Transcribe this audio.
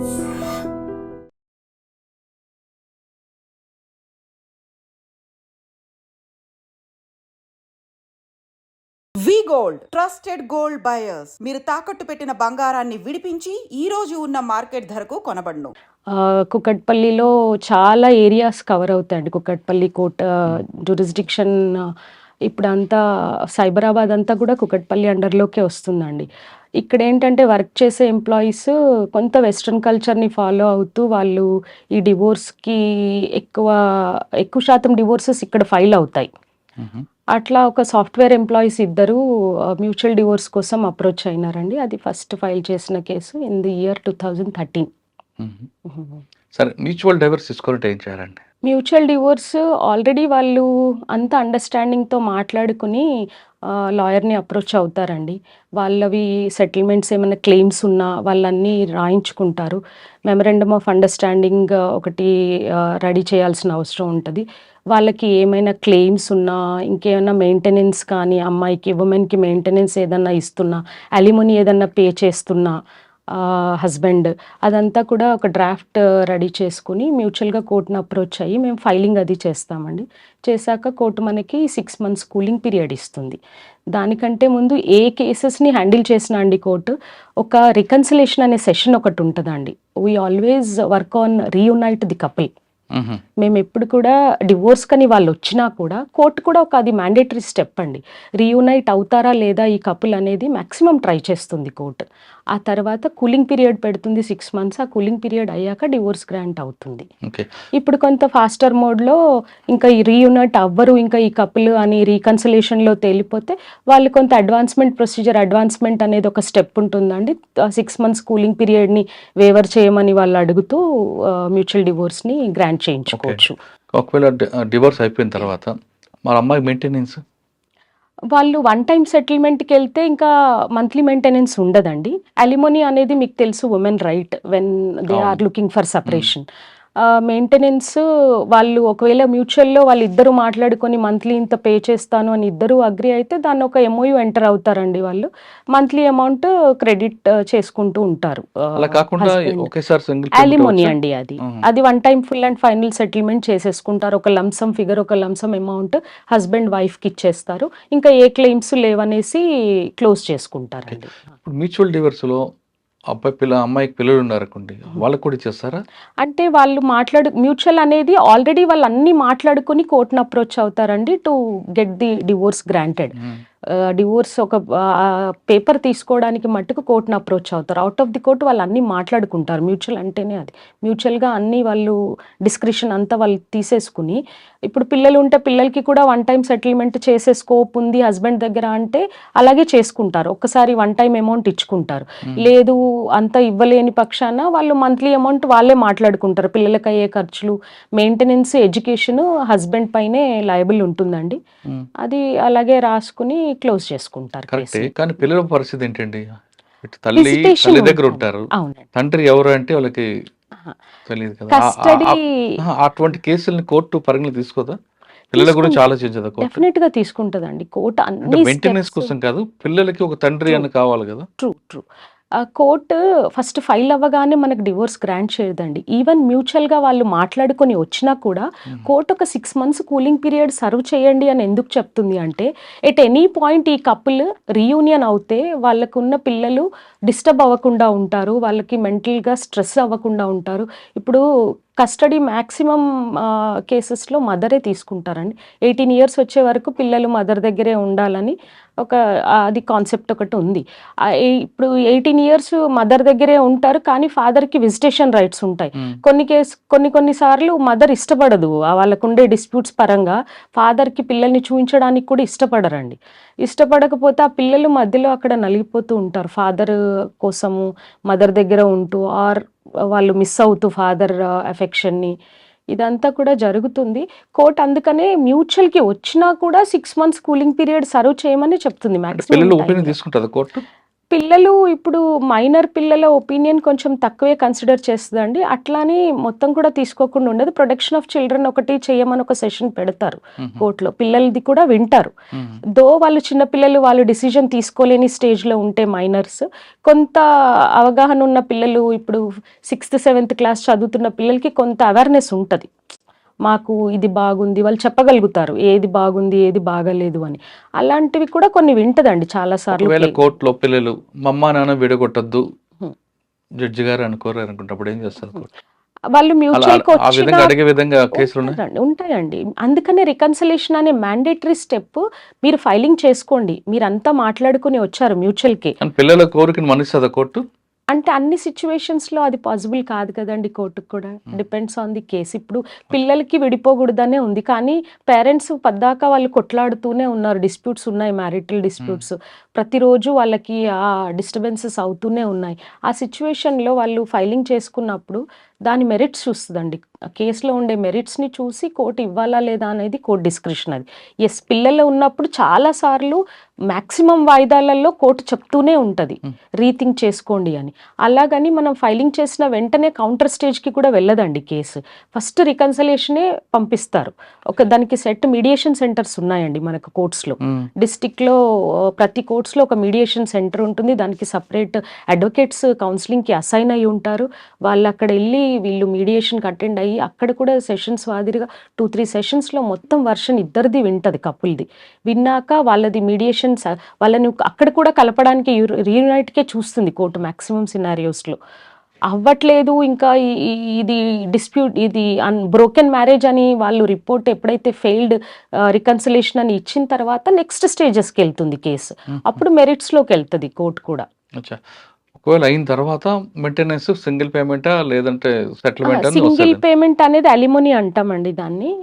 V gold trusted gold buyers. మీరు తాకట్టు పెట్టిన బంగారాన్ని విడిపించి ఈ రోజు ఉన్న మార్కెట్ ధరకు కొనబడను. ఆ, కుకట్పల్లిలో చాలా ఏరియాస్ కవర్ అవుతాయండి. కుకట్పల్లి కోట జ్యూరిస్డిక్షన్ ఇప్పుడంతా సైబరాబాద్ అంతా కూడా కుకట్పల్లి అండర్లోకే వస్తుందండి. ఇక్కడ ఏంటంటే వర్క్ చేసే ఎంప్లాయీస్ కొంత వెస్ట్రన్ కల్చర్ని ఫాలో అవుతూ వాళ్ళు ఈ డివోర్స్కి ఎక్కువ ఎక్కువ శాతం డివోర్సెస్ ఇక్కడ ఫైల్ అవుతాయి. అట్లా ఒక సాఫ్ట్వేర్ ఎంప్లాయీస్ ఇద్దరు మ్యూచువల్ డివోర్స్ కోసం అప్రోచ్ అయినారండి. అది ఫస్ట్ ఫైల్ చేసిన case in the year two thousand thirteen సరే మ్యూచువల్ డైవర్స్ తీసుకోవాలంటే ఏం చేయాలండి? మ్యూచువల్ డివోర్స్ ఆల్రెడీ వాళ్ళు అంత అండర్స్టాండింగ్తో మాట్లాడుకుని లాయర్ని అప్రోచ్ అవుతారండి. వాళ్ళవి సెటిల్మెంట్స్ ఏమైనా క్లెయిమ్స్ ఉన్నా వాళ్ళన్నీ రాయించుకుంటారు. మెమరాండమ్ ఆఫ్ అండర్స్టాండింగ్ ఒకటి రెడీ చేయాల్సిన అవసరం ఉంటుంది. వాళ్ళకి ఏమైనా క్లెయిమ్స్ ఉన్నా ఇంకేమైనా మెయింటెనెన్స్ కానీ అమ్మాయికి ఉమెన్కి మెయింటెనెన్స్ ఏదన్నా ఇస్తున్నా అలిమోని ఏదన్నా పే చేస్తున్నా హస్బెండ్ అదంతా కూడా ఒక డ్రాఫ్ట్ రెడీ చేసుకుని మ్యూచువల్గా కోర్టును అప్రోచ్ అయ్యి మేము ఫైలింగ్ అది చేస్తామండి. చేశాక కోర్టు మనకి సిక్స్ మంత్స్ కూలింగ్ పీరియడ్ ఇస్తుంది. దానికంటే ముందు ఏ కేసెస్ని హ్యాండిల్ చేసినా అండి కోర్టు? ఒక రికన్సిలేషన్ అనే సెషన్ ఒకటి ఉంటుందండి. We always work on reunite the couple hmm. మేము ఎప్పుడు కూడా డివోర్స్ కని వాళ్ళు వచ్చినా కూడా కోర్టు కూడా ఒక అది మ్యాండేటరీ స్టెప్ అండి. రీయునైట్ అవుతారా లేదా ఈ కపుల్ అనేది మ్యాక్సిమం ట్రై చేస్తుంది కోర్టు ఆ తర్వాత కూలింగ్ పీరియడ్ పెడుతుంది సిక్స్ మంత్స్ ఆ కూలింగ్ పీరియడ్ అయ్యాక డివోర్స్ గ్రాంట్ అవుతుంది. ఇప్పుడు కొంత ఫాస్టర్ మోడ్లో ఇంకా ఈ రీయునైట్ అవ్వరు ఇంకా ఈ కపుల్ అని రీకన్సిలేషన్లో తేలిపోతే వాళ్ళు కొంత అడ్వాన్స్మెంట్ ప్రొసీజర్ అడ్వాన్స్మెంట్ అనేది ఒక స్టెప్ ఉంటుందండి. సిక్స్ మంత్స్ కూలింగ్ పీరియడ్ని వేవర్ చేయమని వాళ్ళు అడుగుతూ మ్యూచువల్ డివోర్స్ని గ్రాంట్ చేయించుకోవచ్చు. ఒకవేళ డివోర్స్ అయిపోయిన తర్వాత మరి అమ్మాయి మెయింటెనెన్స్? వాళ్ళు వన్ టైం సెటిల్మెంట్కి వెళ్తే ఇంకా మంత్లీ మెయింటెనెన్స్ ఉండదండి. అలిమోనీ అనేది మీకు తెలుసు women right when they are. Looking for separation. Maintenance వాళ్ళు ఒకవేళ మ్యూచువల్లో వాళ్ళు ఇద్దరు మాట్లాడుకొని మంత్లీ ఇంత పే చేస్తాను అని ఇద్దరు అగ్రి అయితే దాన్ని ఒక ఎంఓయూ ఎంటర్ అవుతారండి వాళ్ళు. మంత్లీ అమౌంట్ క్రెడిట్ చేసుకుంటూ ఉంటారు అలిమోనీ అండి అది. అది one time full and final settlement చేసేసుకుంటారు. ఒక లంసమ్ ఫిగర్ ఒక లంసమ్ అమౌంట్ హస్బెండ్ వైఫ్కి ఇచ్చేస్తారు. ఇంకా ఏ క్లెయిమ్స్ లేవనేసి క్లోజ్ చేసుకుంటారండి. ఇప్పుడు మ్యూచువల్ డివోర్స్లో అబ్బాయి పిల్ల అమ్మాయికి పిల్లలు ఉన్నారనుకోండి వాళ్ళకి కూడా ఇచ్చేస్తారా? అంటే వాళ్ళు మాట్లాడు మ్యూచువల్ అనేది ఆల్రెడీ వాళ్ళు అన్ని మాట్లాడుకుని కోర్టును అప్రోచ్ అవుతారండి to get the divorce granted. Divorce ఒక పేపర్ తీసుకోవడానికి మట్టుకు కోర్టును అప్రోచ్ అవుతారు. అవుట్ ఆఫ్ ది కోర్ట్ వాళ్ళు అన్నీ మాట్లాడుకుంటారు. మ్యూచువల్ అంటేనే అది. మ్యూచువల్గా అన్నీ వాళ్ళు డిస్క్రిప్షన్ అంతా వాళ్ళు తీసేసుకుని ఇప్పుడు పిల్లలు ఉంటే పిల్లలకి కూడా వన్ టైం సెటిల్మెంట్ చేసే స్కోప్ ఉంది హస్బెండ్ దగ్గర అంటే అలాగే చేసుకుంటారు. ఒక్కసారి వన్ టైం అమౌంట్ ఇచ్చుకుంటారు. లేదు అంత ఇవ్వలేని పక్షాన వాళ్ళు మంత్లీ అమౌంట్ వాళ్ళే మాట్లాడుకుంటారు. పిల్లలకి అయ్యే ఖర్చులు మెయింటెనెన్స్ ఎడ్యుకేషన్ హస్బెండ్ పైనే లయబుల్ ఉంటుందండి. మ్మ్. అది అలాగే రాసుకుని క్లోజ్ చేసుకుంటారు కరెక్టే. కానీ పిల్లల పరిస్థితి ఏంటండి? తల్లి తల్లి దగ్గర. ఉంటారు. తండ్రి ఎవరు అంటే వాళ్ళకి. తెలియదు కదా. అటువంటి కేసుల్ని కోర్టు పరిగణలో తీసుకోదా? పిల్లల గురించి. ఆలోచించదా డెఫినెట్గా తీసుకుంటదండి కోర్టు అన్ని మెయింటెనెన్స్ కోసం కాదు పిల్లలకి ఒక తండ్రి అని కావాలి కదా? True true court first file అవ్వగానే మనకు డివోర్స్ గ్రాంట్ చేయదండి. ఈవెన్ మ్యూచువల్గా వాళ్ళు మాట్లాడుకొని వచ్చినా కూడా కోర్టు ఒక six months cooling period serve చేయండి అని ఎందుకు చెప్తుంది అంటే ఎట్ ఎనీ పాయింట్ ఈ కపుల్ రీయూనియన్ అవుతే వాళ్ళకున్న పిల్లలు డిస్టర్బ్ అవ్వకుండా ఉంటారు వాళ్ళకి మెంటల్గా స్ట్రెస్ అవ్వకుండా ఉంటారు. ఇప్పుడు కస్టడీ మ్యాక్సిమం కేసెస్లో మదరే తీసుకుంటారండి. ఎయిటీన్ ఇయర్స్ వచ్చే వరకు పిల్లలు మదర్ దగ్గరే ఉండాలని ఒక అది కాన్సెప్ట్ ఒకటి ఉంది. ఇప్పుడు ఎయిటీన్ ఇయర్స్ మదర్ దగ్గరే ఉంటారు కానీ ఫాదర్కి విజిటేషన్ రైట్స్ ఉంటాయి. కొన్ని కేసు కొన్ని కొన్ని సార్లు మదర్ ఇష్టపడదు. వాళ్ళకు ఉండే డిస్ప్యూట్స్ పరంగా ఫాదర్కి పిల్లల్ని చూపించడానికి కూడా ఇష్టపడరండి. ఇష్టపడకపోతే ఆ పిల్లలు మధ్యలో అక్కడ నలిగిపోతూ ఉంటారు. ఫాదర్ కోసము మదర్ దగ్గర ఉంటూ ఆర్ వాళ్ళు మిస్ అవుతూ ఫాదర్ ఎఫెక్షన్ని ఇదంతా కూడా జరుగుతుంది. కోర్ట్ అందుకనే మ్యూచువల్కి వచ్చినా కూడా six months cooling period serve చేయమని చెప్తుంది మ్యాక్సిమం తీసుకుంటుందా కోర్టు పిల్లలు ఇప్పుడు మైనర్ పిల్లల ఒపీనియన్ కొంచెం తక్కువే కన్సిడర్ చేస్తుందండి. అట్లానే మొత్తం కూడా తీసుకోకుండా ఉండదు. ప్రొటెక్షన్ ఆఫ్ చిల్డ్రన్ ఒకటి చేయమని ఒక సెషన్ పెడతారు. కోర్టులో. పిల్లలది కూడా వింటారు. దో వాళ్ళు చిన్నపిల్లలు వాళ్ళు డిసిజన్ తీసుకోలేని స్టేజ్లో ఉంటే మైనర్స్ కొంత అవగాహన ఉన్న పిల్లలు ఇప్పుడు సిక్స్త్ సెవెంత్ క్లాస్ చదువుతున్న పిల్లలకి కొంత అవేర్నెస్ ఉంటుంది. మాకు ఇది బాగుంది వాళ్ళు చెప్పగలుగుతారు ఏది బాగుంది ఏది బాగలేదు అని. అలాంటివి కూడా కొన్ని వింటదండి చాలా సార్లు కోర్టులో పిల్లలు మా అమ్మ నాన్న విడగొట్టద్దు. జడ్జి గారు అనుకోరు అనుకుంటప్పుడు ఏం చేస్తారు వాళ్ళు మ్యూచువల్ ఉంటాయండి. అందుకనే రికన్సలేషన్ అనే మ్యాండేటరీ స్టెప్ మీరు ఫైలింగ్ చేసుకోండి. మీరు అంతా మాట్లాడుకుని వచ్చారు మ్యూచువల్కి పిల్లల కోరికను మన్నిస్తుందా కోర్టు? అంటే అన్ని సిచ్యువేషన్స్లో అది పాసిబుల్ కాదు కదండి కోర్టుకు కూడా. డిపెండ్స్ ఆన్ ది కేసు ఇప్పుడు పిల్లలకి విడిపోకూడదనే ఉంది. కానీ పేరెంట్స్ పద్దాక వాళ్ళు కొట్లాడుతూనే ఉన్నారు. డిస్ప్యూట్స్ ఉన్నాయి మ్యారిటల్ డిస్ప్యూట్స్ ప్రతిరోజు వాళ్ళకి ఆ డిస్టర్బెన్సెస్ అవుతూనే ఉన్నాయి. ఆ సిచ్యువేషన్లో వాళ్ళు ఫైలింగ్ చేసుకున్నప్పుడు దాని మెరిట్స్ చూస్తుందండి. కేసులో ఉండే మెరిట్స్ని చూసి కోర్టు ఇవ్వాలా లేదా అనేది కోర్టు డిస్క్రిప్షన్ అది. ఎస్ పిల్లలు ఉన్నప్పుడు చాలా సార్లు మ్యాక్సిమం వాయిదాలలో కోర్టు చెప్తూనే ఉంటుంది. రీథింక్ చేసుకోండి అని. అలాగని మనం ఫైలింగ్ చేసిన వెంటనే కౌంటర్ స్టేజ్కి కూడా వెళ్ళదండి కేసు. ఫస్ట్ రికన్సలేషనే పంపిస్తారు. ఒక దానికి సెట్ మీడియేషన్ సెంటర్స్ ఉన్నాయండి మనకు కోర్ట్స్లో. డిస్టిక్లో ప్రతి కోర్ట్స్లో ఒక మీడియేషన్ సెంటర్ ఉంటుంది. దానికి సపరేట్ అడ్వకేట్స్ కౌన్సిలింగ్కి అసైన్ అయి ఉంటారు. వాళ్ళు అక్కడ వెళ్ళి వీళ్ళు మీడియేషన్కి అటెండ్ అయ్యి అక్కడ కూడా సెషన్స్ వాదిరిగా టూ త్రీ సెషన్స్లో మొత్తం వర్షన్ ఇద్దరిది వింటది కపుల్ది. విన్నాక వాళ్ళది మీడియేషన్ వాళ్ళని అక్కడ కూడా కలపడానికి రీయునైట్కే చూస్తుంది కోర్టు మ్యాక్సిమం సినారియోస్లో. అవ్వట్లేదు ఇంకా ఇది డిస్ప్యూట్ ఇది అన్ బ్రోకెన్ మ్యారేజ్ అని వాళ్ళు రిపోర్ట్ ఎప్పుడైతే ఫెయిల్డ్ రికన్సిలేషన్ అని ఇచ్చిన తర్వాత నెక్స్ట్ స్టేజెస్కి వెళ్తుంది కేసు. అప్పుడు మెరిట్స్లోకి వెళ్తుంది కోర్టు కూడా. ఒకవేళ అయిన తర్వాత మెయింటెనెన్స్ సింగిల్ పేమెంటా లేదంటే సెటిల్మెంట్ సింగిల్ పేమెంట్ అనేది అలిమోని అంటామండి దాన్ని.